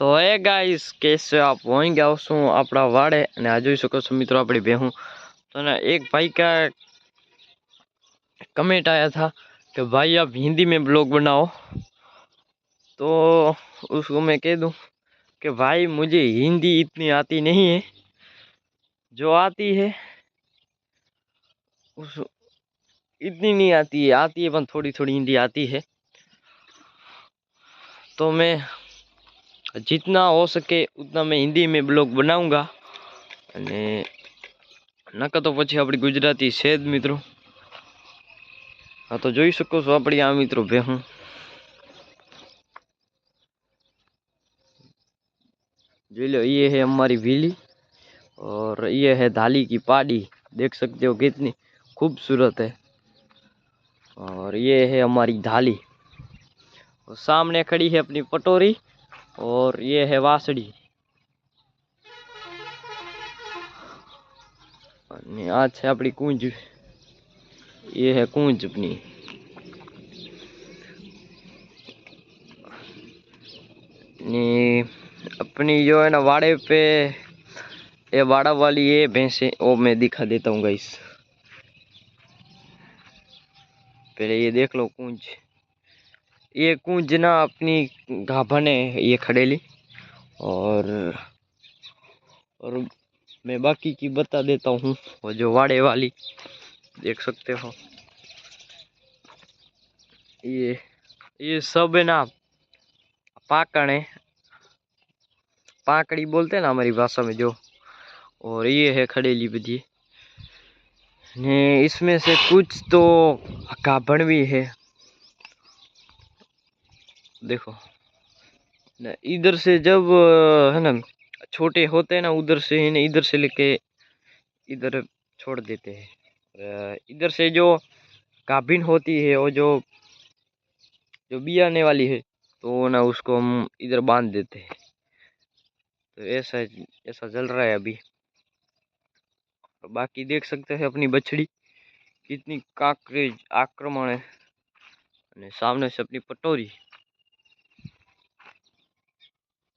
तो है guys case આપ? વોઈંગ આવશું अपना वाड़े ने आज જોઈ શકો છો મિત્રો આપણી બેહું. તો ને એક ભાઈ કા था कि भाई आप हिंदी में ब्लॉग बनाओ तो उसको मैं कह दूँ कि भाई मुझे हिंदी इतनी आती नहीं है जो आती है उस इतनी नहीं आती है आती है पर थोड़ी थोड़ी हिंदी आती है तो मैं जितना हो सके उतना मैं हिंदी में ब्लॉग बनाऊंगा અને નકર તો પછી આપણી ગુજરાતી છે જ મિત્રો હા તો જોઈ શકો છો આપણી આ મિત્રો ભેહું જોઈ लो ये है हमारी भीली और ये है धाली की पाड़ी देख सकते हो कितनी खूबसूरत है और ये है हमारी धाली और सामने खड़ी है अपनी पटोरी और ये है वासड़ी અને આ છે આપણી કુંજ ये है कूंज अपनी ने अपनी जो है ना वाड़े पे ये वाड़ा वाली ये भैंसे वो मैं दिखा देता हूँ गाइस पहले ये देख लो कूंज ये कूंज ना अपनी गाभन ये खड़ेली और और मैं बाकी की बता देता हूँ वो जो वाड़े वाली, देख सकते हो। ये ये सब है ना, पाकड़ पाकड़ी बोलते हैं ना हमारी भाषा में जो, और ये है खड़ेली बदी ने इसमें से कुछ तो गाभण भी है। देखो। ना, इधर से जब है ना, छोटे होते हैं ना, उधर से इन्हें इधर से लेके इधर छोड़ देते हैं। इधर से जो काबिन होती है और जो जो बी आने वाली है तो ना उसको हम इधर बाँध देते हैं। तो ऐसा ऐसा चल रहा है अभी। बाकी देख सकते हैं अपनी बछड़ी, कितनी काकरेज आक्रमण है। सामने से अपनी पटोरी।